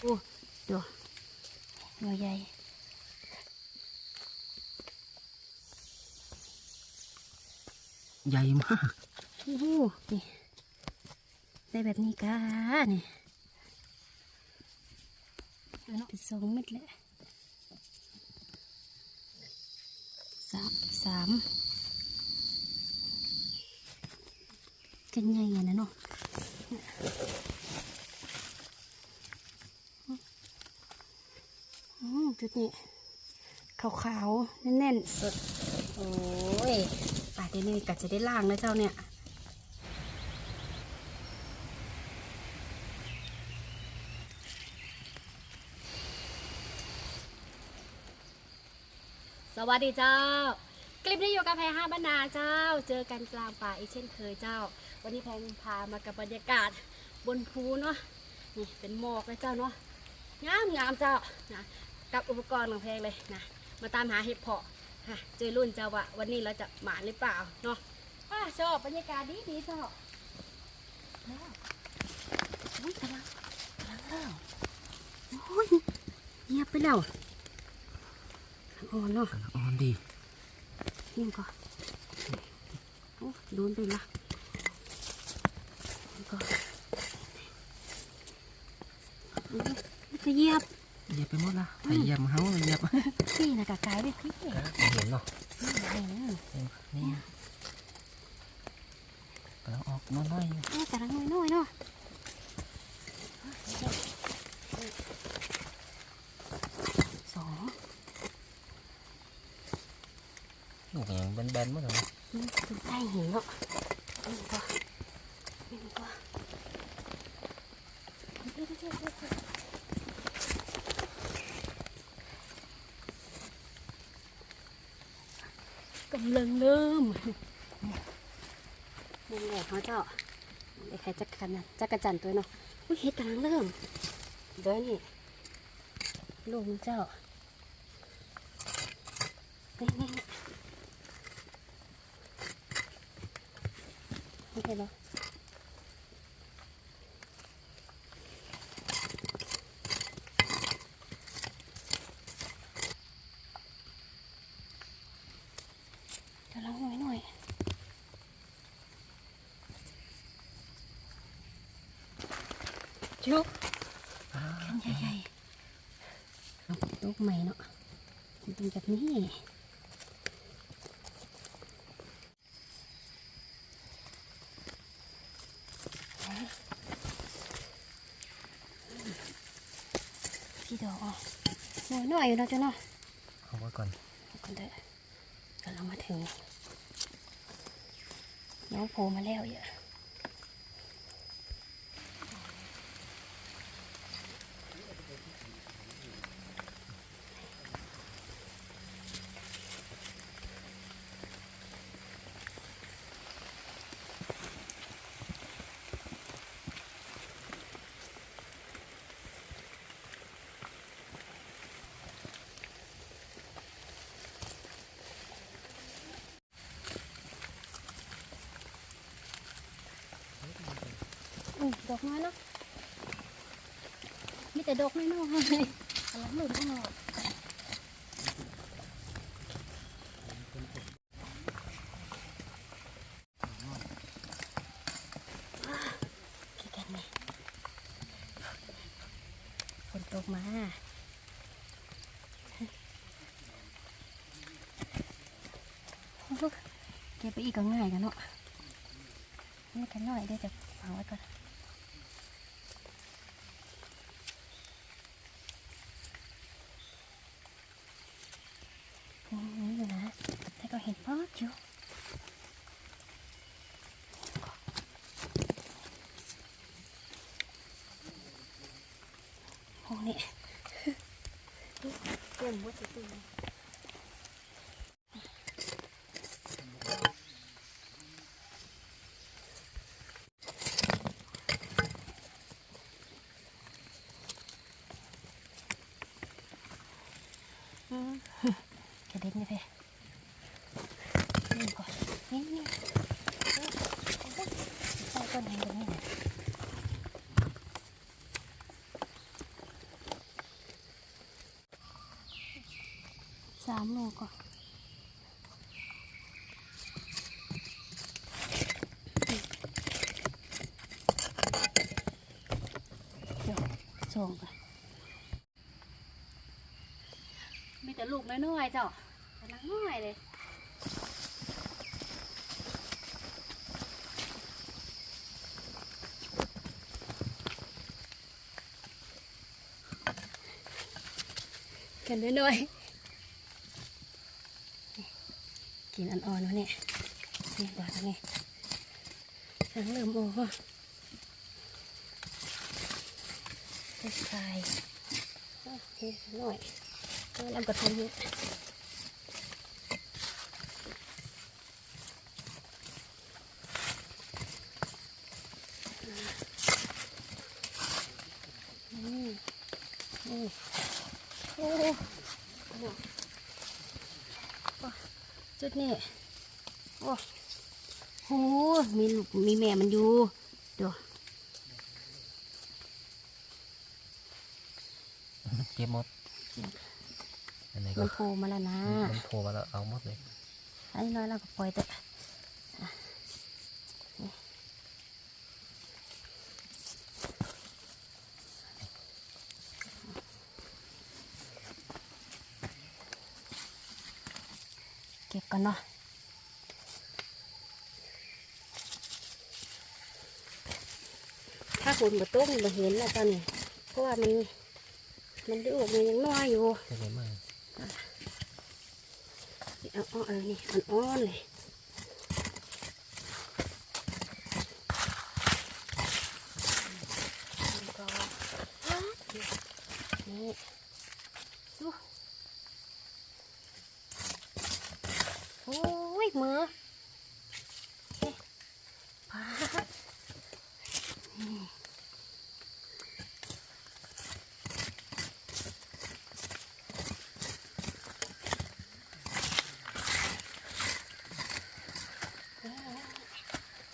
โอ้ดูหน่วยใหญ่ใหญ่มากโอ้โหนี่ได้แบบนี้กานี่เป็นสองเม็ดแหละสามสามกันใหญ่อะนะเนาะอืม จุดนี้ขาวๆแน่นๆสดโอ้ยป่าเดี๋ยวนี้กัจะได้ล่างนะเจ้าเนี่ยสวัสดีเจ้า คลิปนี้อยู่กับแพรห้าบรรณาเจ้า เจอกันกลางป่าอีกเช่นเคยเจ้า วันนี้แพรพามากับบรรยากาศบนภูเนาะนี่เป็นหมอกเลยเจ้าเนาะงามงามเจ้านะ กับอุปกรณ์ของแพงเลยนะมาตามหาเห็ดเพาะฮะเจอรุ่นเจ้าว่าวันนี้เราจะหมาหรือเปล่าเนาะอ่าชอบบรรยากาศดีดีเจ้าแล้วอุ้ยกำลังกำลังเล่าโอ้ยเงียบไปแล้วอ่อนเนาะอ่อนดีนี่ก่อนโอ้โดนไปละนี่ก่อนอุ๊ยมันจะเหยียบ เหยียบไปหมดละถ้าเหยียบเฮาเหยียบพี่นะกะกายไปพี่เห็นเนาะนี่นี่กำลังออกน้อยๆอยู่นี่กำลังน้อยๆเนาะสองลูกอย่างแบนๆหมดเลยนี่คือใต้หินเนาะนี่ก็นี่ก็ กำลังเริ่มนี่แหละเขาเจ้าไอ้ใครจักกันนะจักกระจันตัวเนาะอุ้ยเห็ดกำลังเริ่มเดี๋ยวนี่ลูกเจ้านี่นี่นี่โอเคเหรอลองหน่อยหน่อย จุ๊บขันใหญ่ๆเอาลูกใหม่เนาะมันเป็นแบบนี้ที่ดอกอะหน่อยหน่อยอยู่เนาะจ้ะเนาะเอาไว้ก่อนเอาก่อนเถอะกำลังมาถึงน้องโผล่มาแล้วอย่าอืม ดอกน้อยเนาะมีแต่ดอกน้อยๆเลยกำลังหลุดออกว้าวพี่กันนี่ฝนตกมาเก็บไปอีกก็ง่ายกันเนาะนี่กันหน่อยเดี๋ยวจะเอาไว้ก่อน นี่นี่อยู่นะแต่ก็เห็นป๊อดอยู่โอ้นี่ เตรียมวัตถุดิบอืมกระเด็นเลย นี่ก่อนนี่นี่ใส่ก้อนหินตรงนี้นะ สามโลก่อนเดี๋ยวส่งไปมีแต่ลูกน้อยๆเจ้ากำลังน้อยเลยกันน้อยๆินอ่อนๆวะเนี่ยนี่บาดนี่ทั้งเริ่มโอ้ก็ใส่โอเคหน่อยก็ลำกระทงเนี่ยนี่โอ้ จุ ดนี่โอ้โหมีลูกมีแม่มันอยู่เดี๋ยวเก็บหมดอันไหนก็มันโผล่มาแล้วนะมันโผล่มาแล้วเอาหมดเลยอันนี้น้อยเราก็ปล่อยแต่อะนี่เก็บกันเนาะถ้าฝนมาตุ้มมาเห็นแล้วตอนนี้เพราะว่ามันมันดื้อออกมายังน้อยอยู่ใช่ไหมมากเอาเอาอะไรนี่อ่อนๆเลยแล้วก็นี่ดูโอ้ยมือเอ๊ะพาดนี่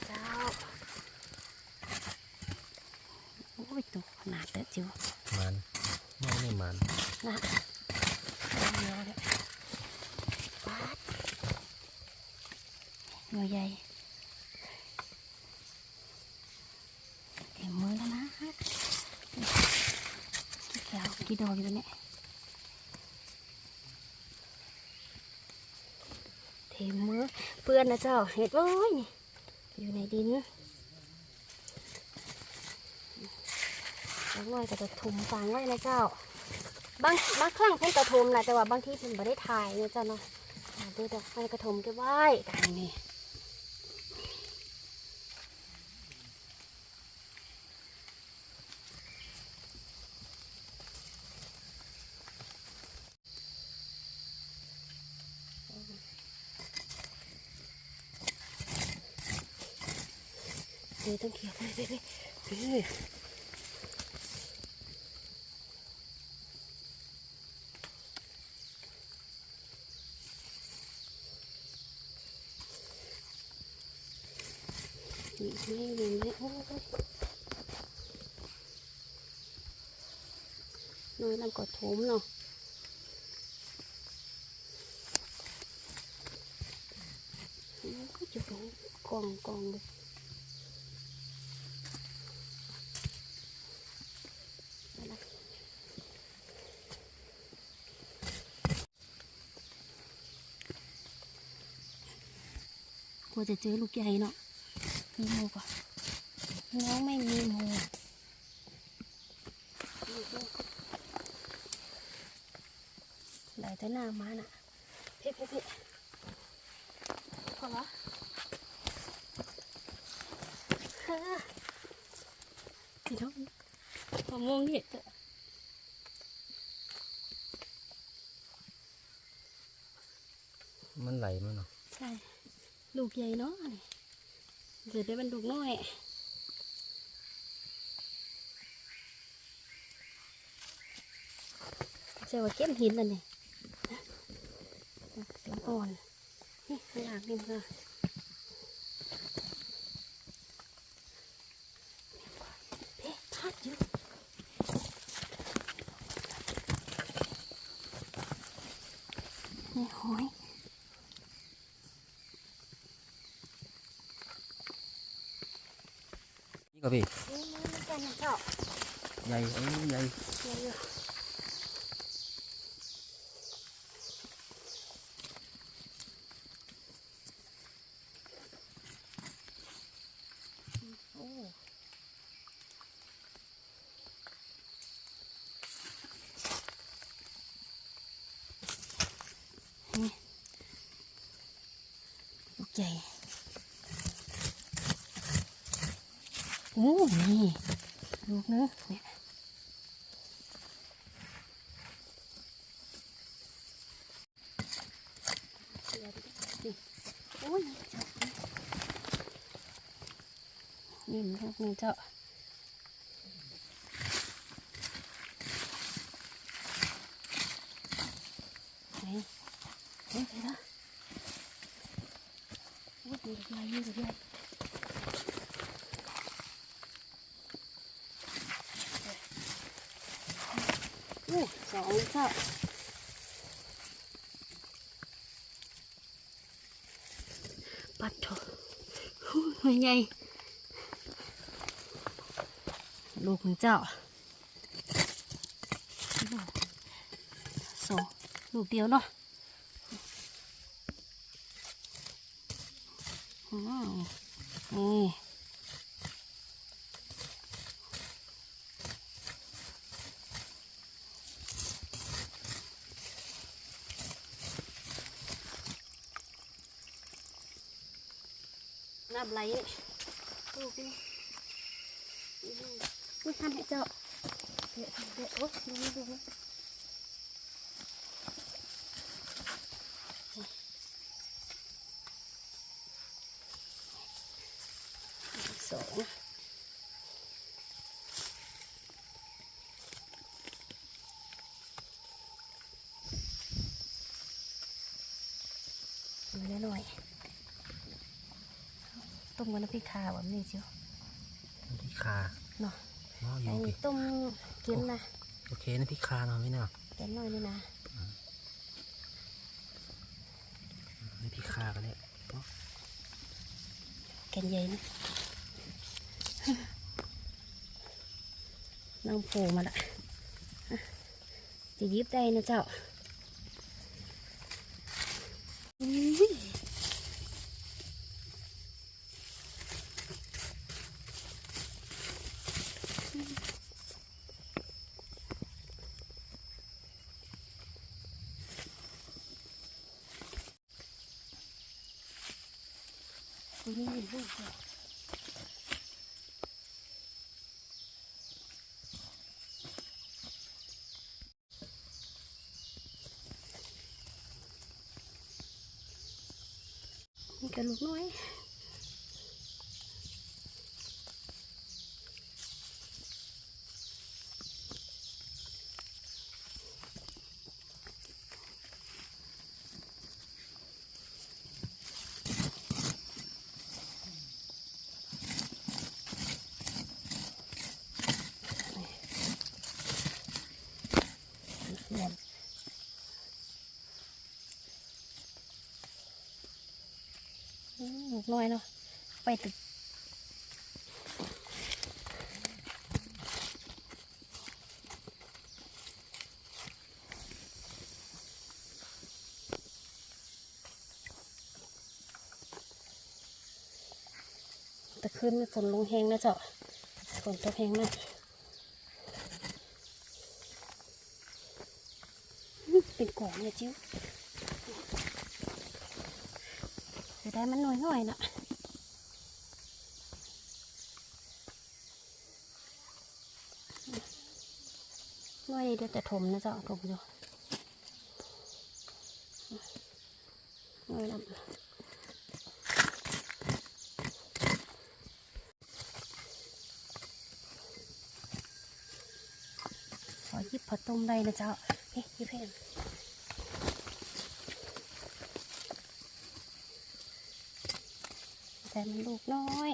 เจ้าโอ้ยตัวขนาดเด้อจิ๋ว มันไม่ไม่มัน นะเดียวเลยปาดเหน่วใหญ่เต็มมือแล้วนะกี่แถวกี่ดอกอยู่เนี่ยเต็มมือเปื้อนนะเจ้าเห็ดโอ้ยนี่อยู่ในดินแล้วน้อยก็จะถุมฝังไว้นะเจ้า บางบางครั้งเพิ่นกระทมแหละแต่ว่าบางทีเพิ่นไม่ได้ถ่ายเนี่ยจ้ะเนาะดูดอกไม้กระทมเก็บไว้กันนี่เดี๋ยวต้องเขียวไปไปไปนี่นี่นี่นี่นี่โอ้ยน้อยน้ำ กอดโถมเนาะอืมก็จะเป็นกองกองเลยกลัวจะเจอลูกใหญ่เนาะมีหมูก่อนน้องไม่มีหมู ได้แต่หน้ามาน่ะเพ่เพ่เพ่พอละฮ่าพี่น้องมะม่วงนี่มันไหลมันเนาะใช่ลูกใหญ่เนาะนี่เดี๋ยวได้มันลูกน้อยเจอว่าเข้มหินแล้วนี่เสียง อ่อนนี่ข้างหลังนี่มันก็เพ่พัดอยู่นี่หอยนี่ก็พี่นี่มันมันเป็นเจ้าใหญ่เอ้ยใหญ่เยอะๆโอ้ ลูกใหญ่โอ้นี่ลูกนึงเนี่ยนี่โอ้ย นี่มันลูกนึงเจ้าไหนเฮ้ยเดี๋ ลูกหนึ่งเจ้าสองลูกเดียวเนาะนี่น้ำไหลลูกนี่ นี่ทำให้เจ้าเดี๋ยวเดี๋ยวโอ้ดูดูสองดูนิดหน่อยต้มกับน้ำพริกคาแบบนี้เชียวพี่คาเนาะ อ๋อออัยู่นนี้พี่ต้มกินนะโอเคนะพี่คาเนาะพี่เนาะแกนหน่อยนี่นะนี่พี่คากันเนี่ยเนาะแกนใหญ่นะน้ำโผล่มาละจะยิบได้นะเจ้าอุ้ย อุ้ยนี่ลูกเจ้านี่กระลูกน้อย เพื่อนอืมลูก น้อยเนาะไปตึกแตะคืนฝนลงแหงนะเจ้าฝนตกแหงมากเป็นกล่องเนี่ยจิ้วจะ ได้มันหน่อยหน่อยนะหน่อยเดี๋ยวแต่ถมนะจ้าถมอยู่หน่อยนะขอหยิบผัดต้มได้นะเจ้าเฮ้ยหยิบให้ แต่มันลูกน้อย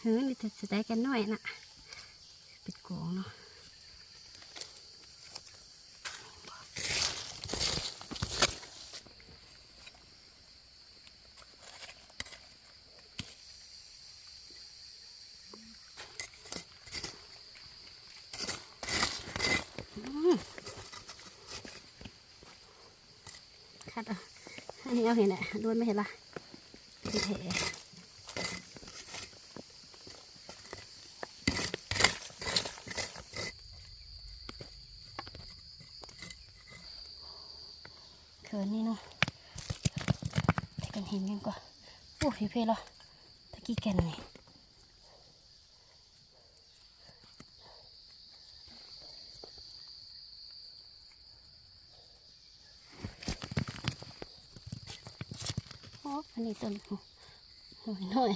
เฮ้ยมีแต่สไตล์กันหน่อยนะ่ะ คัดอะอันนี้เอาเห็นแหละล้วนไม่เห็นละที่แผลเขินนี่เนาะแต่กันเห็นกันกว่าโอ้พี่เพลเหรอตะกี้แกนนี่โอ้อันนี้ ต้นหอยหน่อย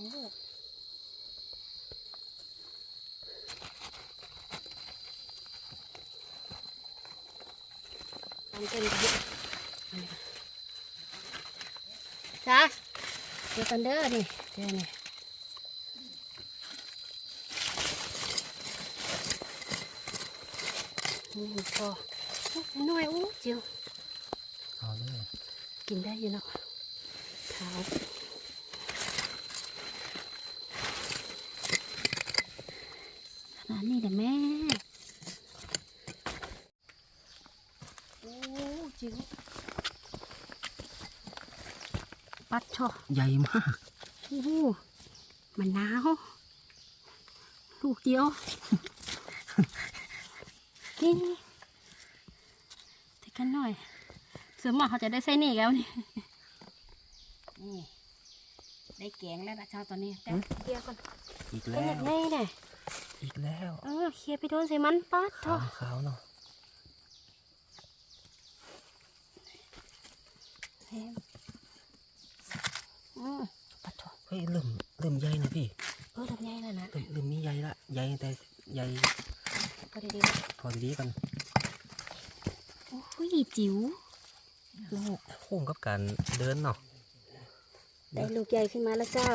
องลูกทำเป็นเยอะจ้าเดี๋ยวกันเด้อนี่เดี๋ยวนี่นี่พอโอ้ยน้อยอู้จิ๋วเอาเลยกินได้อยู่เนาะเท้าขนาดนี้แต่แม่ โอ้จิ๋ว ปัดช่อใหญ่มากโอ้โหมันหนาวลูกเดียว นี่นี่แต่กันหน่อยเสือหมอเขาจะได้ใส่นี่แล้วนี่นี่ได้แกงแล้วนะเจ้าตอนนี้แต่เคลียร์ก่อนอีกเป็นแล้แบวบนี้เนี่ยอีกแล้ว เออเคลียร์ไปโดนใส่มันปัดขาเถวอะขาวเนาะ แห้งอืมปัด เถอะเฮ้ยเริ่มเริ่มใหญ่นะพี่เออทำไงล่ะนะเริ่มเริ่มมีใหญ่ละใหญ่แต่ใหญ่พอดีพอดีกันๆโอ้ยจิ๋วลูกคุ้มกับการเดินเนาะได้ลูกใหญ่ขึ้นมาแล้วเจ้า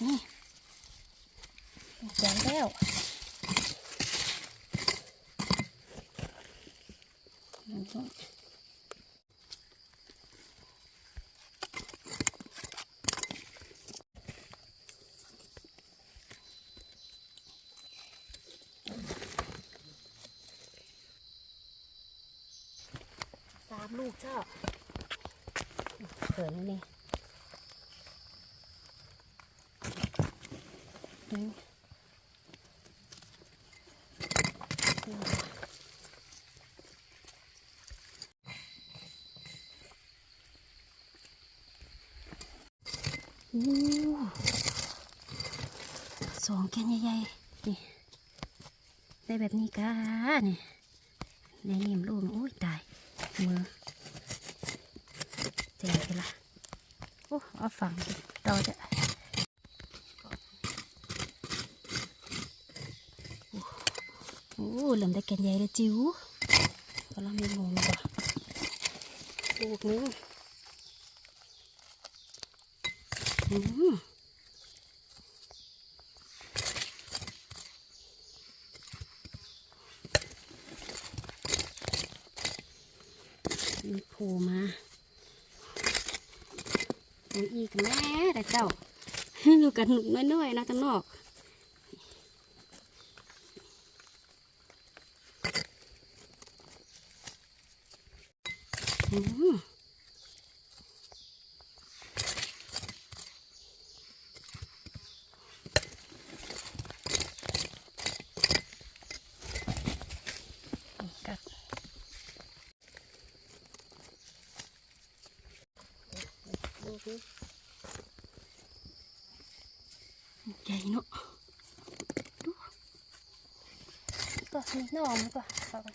นี่ลูกใหญ่แล้วสามลูกเขินแล้วนี่อืมอู้สองแกนใหญ่ๆนี่ได้แบบนี้กานี่ในนิ่มรูมอุ้ยตายมือเจ๋งไปละโอ้ เอาฝังดิต่อจะโอ้เริ่มได้แกนใหญ่แล้วจิ๋วกำลังมีงงก่ะลูกนึงอืมมีโผล่มา กันหนุกน้อยๆนะจะนอกกัด ใหญ่เนาะดูตัวนี้น้องมันตัวเอาไป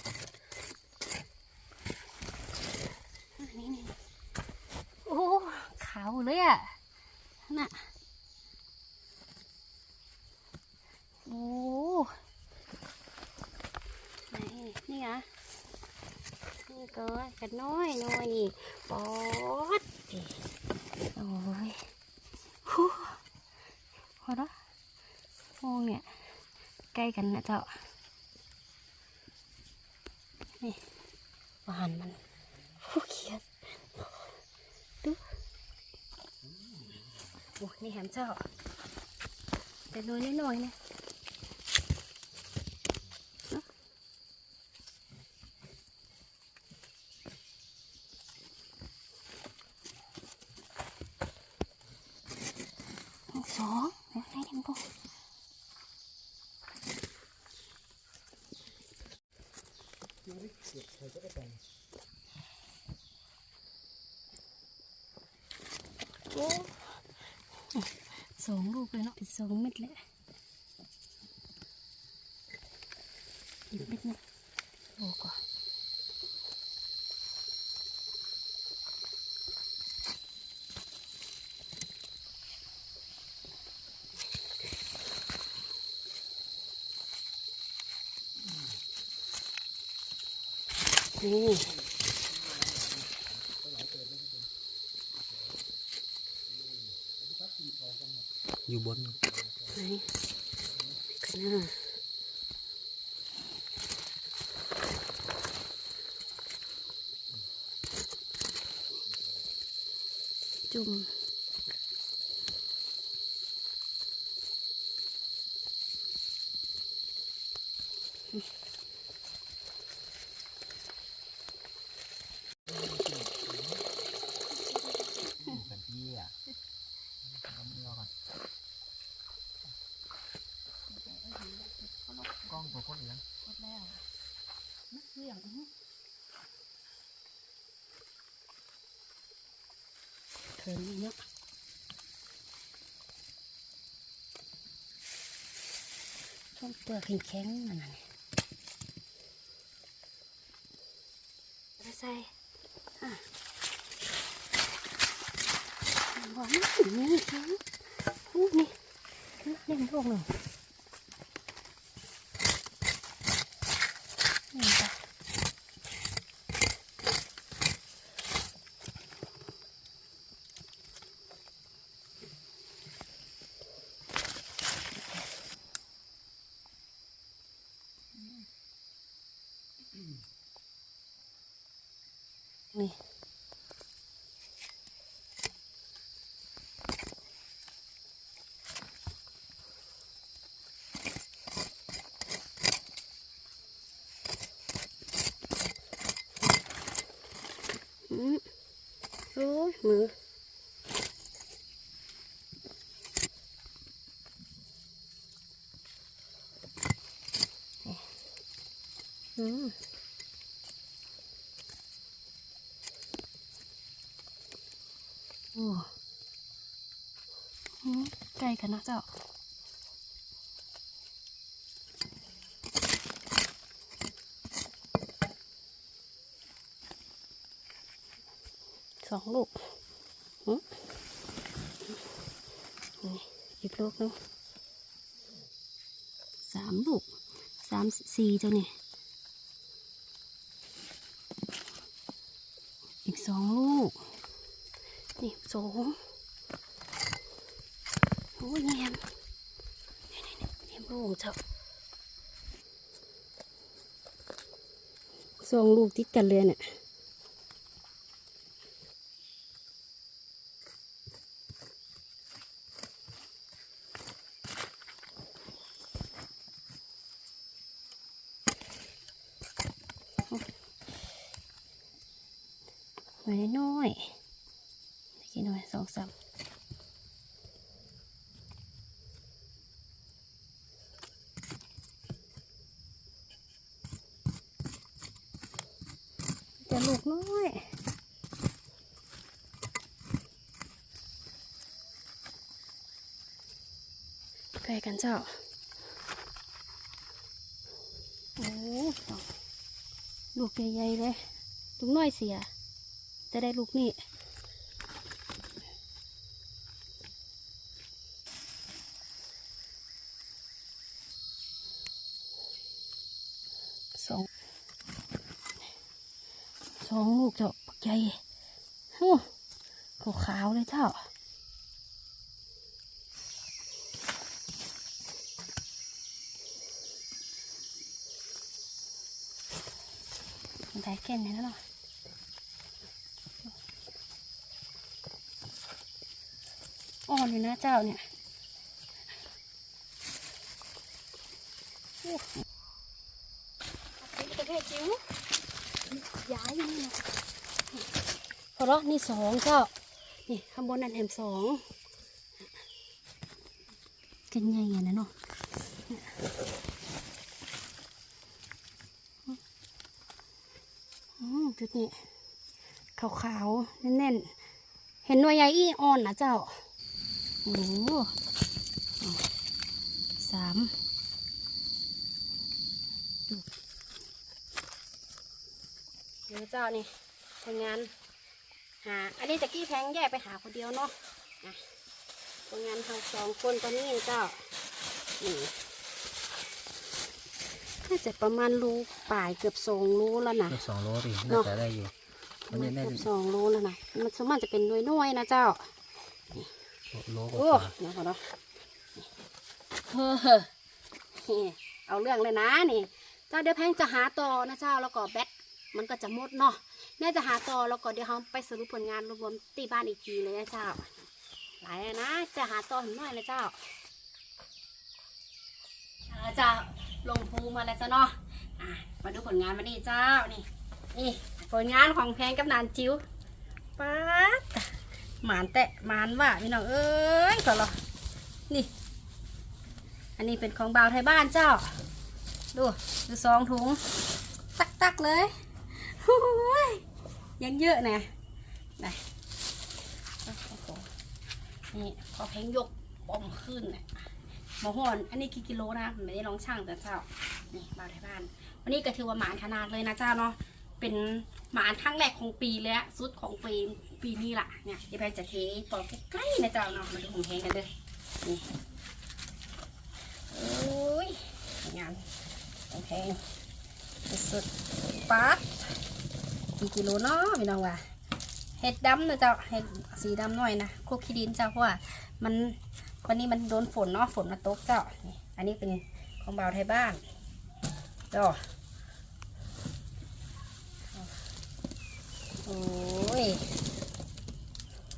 นนี้นี่โอ้ขาวเลยอะน่ะโอ้ไหนนี่อะนี่ก็กันน้อยน้อยนี่ปอดโอ้ยฮู้พอแล้วมองเนี่ยใกล้กันนะเจ้า นี่หวานมันผู้เขียดดูโอ้นี่แหมเจ้า แต่น้อยน้อยๆนะ สองแล้วให้ทำก่อนโอ้สองลู กเลยเนาะเป็นสองเม็ดเลยอีกเม็ดนึงโอ้ก่อนนี่ อยู่บนไหนกันนะจุ่ม กันที่อะเอามือก่อนกล้องตัวคนเหลือง หมดแล้วนักเสี่ยงอื้อหือเขินเนาะ ช่วงเปลือกแข็งๆมันน่ะเนี่ยเอาใส่อะหวานนี่ค่ะอู้นี่เล่นพวกหนึ่งนี่จ้ะนี่อืมโอ้ย มืออืมโอ้อืมใกลกันนะเจ้าสองลูก อีกลูกนึงสามลูกสามสี่เจ้านี่อีกสองลูก นี่สองโอ้ยแยมนี่นี่นี่แยมลูกเจ้าสองลูกติดกันเลยเนี่ย น่อน้อยกินหน่อยสองสามจะลูกน้อยใกล้กันเจ้าโอ้ลูกใหญ่ๆเลยลูกน้อยเสีย จะได้ลูกนี่สองสองลูกเจ้าปักใหญ่โอ้ขาวเลยเจ้าได้แค่นี้แล้วเหร ออ่อนอยู่นะเจ้าเนี่ยโอ้ประเภทจิ๋วย้ายยังไงนะพอแล้วนี่สองเจ้า นี่ข้างบนนั่นแถมสองกันใหญ่ๆนะเนาะอืมจุดนี้ขาวๆแน่นๆ เห็นหน่วยใหญ่อีอ่อนนะเจ้า โอ้โหสามดูเดี๋ยวเจ้านี่ทำงานหาอันนี้ตะกี้แพงแยกไปหาคนเดียวเนาะนะทำงานทางสองคนตอนนี้เจ้านี่น่าจะประมาณรูป่ายเกือบสองรูแล้วนะเกือบสองโลดิเนน่าอะจะได้อยู่มันเกืได้ได้อบสองรูแล้วนะมันสมมติจะเป็นน้อยๆนะเจ้า โลกโอ้ว่าเดี๋ยวก่อนเนาะเฮ้อนี่เอาเรื่องเลยนะนี่ เจ้าเดี๋ยวแพงจะหาต่อนะเจ้าแล้วก็แบตมันก็จะหมดเนาะแม่จะหาต่อแล้วก็เดี๋ยวเขาไปสรุปผลงานรวมๆตีบ้านอีกทีเลยนะเจ้า หลายอะนะจะหาต่อถึงหน่อยเลยเจ้าเอาเจ้าลงภูมาแล้วจ้าเนาะอะมาดูผลงานมานี่เจ้านี่นี่ผลงานของแพงกับนานจิ๋วป๊าด หมานแตะหมานว่าพี่น้องเอ้ยก่อนหรอนี่ อันนี้เป็นของบ่าวไทยบ้านเจ้า ดูดูซองถุง ตักตักๆเลยยยังเยอะนะนะนี่พอเพงยกบอมขึ้นนะหมอหอน อันนี้กี่กิโลนะไม่ได้ลองช่างแต่เจ้า นี่บ่าวไทยบ้าน วันนี้ก็ถือว่าหมานขนาดเลยนะเจ้าเนาะ เป็นหมานครั้งแรกของปีเลยอะสุดของปี ปีนี้ล่ะเนี่ยเดี๋ยวไปจะเทต่อใกล้ๆนะเจ้าเนาะมาดูของแพงกันเด้อนี่โอ้ยงานของแพงสุดปัดกี่กิโลเนาะพี่น้องว่าเห็ดดำนะเจ้าเห็ดสีดำหน่อยนะโคกขี้ดินเจ้าเพราะว่ามันวันนี้มันโดนฝนเนาะฝนมาตกเจ้านี่อันนี้เป็นของบ่าวไทยบ้านเจ้าโอ้ย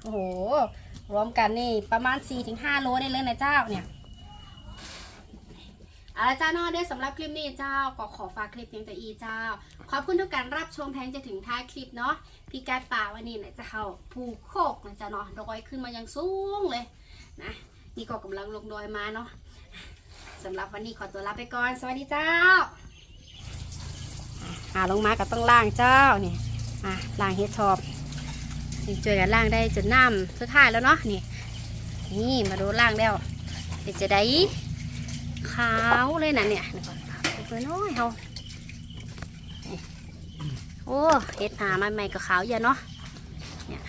อ้โห รวมกันนี่ประมาณ 4-5 โลได้เลยนะเจ้าเนี่ยเอาละเจ้าเนอด้สำหรับคลิปนี้เจ้าก็ขอฝากคลิปเพียงแต่อีเจ้า ขอบคุณทุกการรับชมแพงจะถึงท้ายคลิปเนาะพี่กายป่าวันนี้เนี่ยจะเข้าภูกโคกนะจ๊ะเนาะดอยขึ้นมายังสูงเลยนะนี่ก็กำลังลงดอยมาเนาะสำหรับวันนี้ขอตัวลาไปก่อน สวัสดีเจ้าหาลงมาก็ต้องล่างเจ้านี่อะล่างเฮดท็อป นี่เจอกันล่างได้จนน้ำสุดท้ายแล้วเนาะนี่นี่มาดูล่างแล้วเดี๋ยวจะได้ขาวเลยนะเนี่ยเอนเน้อยเฮาโอ้เห็ดหามาใหม่ก็ขาวเยอะเนาะเนี่ย